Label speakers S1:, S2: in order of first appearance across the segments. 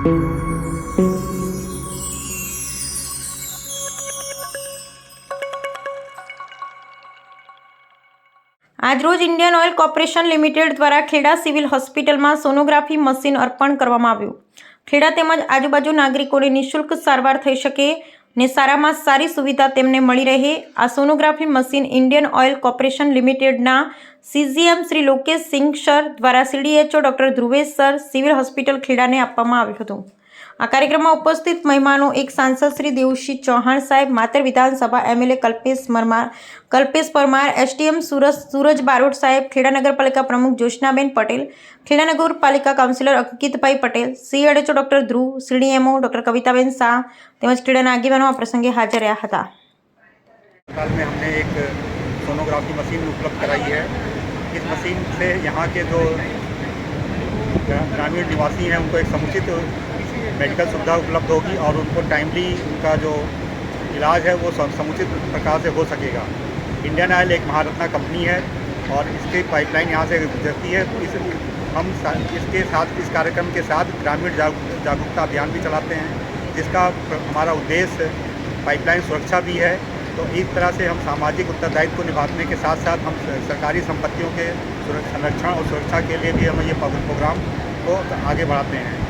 S1: આજરોજ Indian oil corporation limited દ્વારા Kheda civil હોસ્પિટલમાં સોનોગ્રાફી મશીન અર્પણ કરવામાં આવ્યું. ખેડા તેમજ આજુબાજુ નાગરિકોને નિઃશુલ્ક સારવાર થઈ શકે ને સારામાં સારી સુવિધા તેમને મળી રહે. આ sonography machine Indian oil corporation લિમિટેડના સીજીએમ શ્રી લોકેશ સિંઘ સર દ્વારા CDHO doctor Dhruvesh sir civil hospital ખેડાને આપવામાં આવ્યું હતું. આ કાર્યક્રમમાં ઉપસ્થિત મહેમાનો એક સાંસદ શ્રી દેવસિંહ ચૌહાણ સાહેબ માતર વિધાનસભા એમએલએ કલ્પેશ પરમાર કલ્પેશ પરમાર એસટીએમ સુરજ સૂરજ બારોટ સાહેબ ખેડા નગરપાલિકા પ્રમુખ જોશનાબેન પટેલ ખેડા નગરપાલિકા councillor Ankitbhai Patel CDHO doctor Dhruv CDMO doctor Kavitaben Shah તેમજ ખેડાના આગેવાનો આ પ્રસંગે હાજર રહ્યા હતા
S2: अस्पताल में हमने एक सोनोग्राफी मशीन उपलब्ध कराई है इस मशीन से यहाँ के जो ग्रा- ग्रामीण निवासी हैं उनको एक समुचित मेडिकल सुविधा उपलब्ध होगी और उनको टाइमली उनका जो इलाज है वो समुचित प्रकार से हो सकेगा। इंडियन ऑयल एक महारत्ना कंपनी है और इसकी पाइपलाइन यहाँ से गुजरती है। तो इस, हम इसके साथ, इस कार्यक्रम के साथ ग्रामीण जाग- जागरूकता अभियान भी चलाते हैं, जिसका हमारा उद्देश्य पाइपलाइन सुरक्षा भी है। तो इस तरह से हम सामाजिक उत्तरदायित्व को निभाने के साथ साथ हम सरकारी संपत्तियों के संरक्षण और सुरक्षा के लिए भी हम ये प्रोग्राम को आगे बढ़ाते हैं।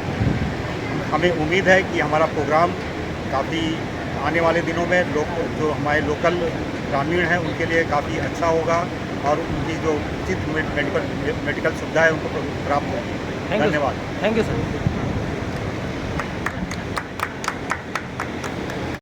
S2: हमें उम्मीद है कि हमारा प्रोग्राम काफ़ी आने वाले दिनों में लोग जो हमारे लोकल ग्रामीण हैं उनके लिए काफ़ी अच्छा होगा और उनकी जो उचित मेडिकल मेडिकल सुविधा है उनको प्राप्त होगी। धन्यवाद।
S3: Thank you sir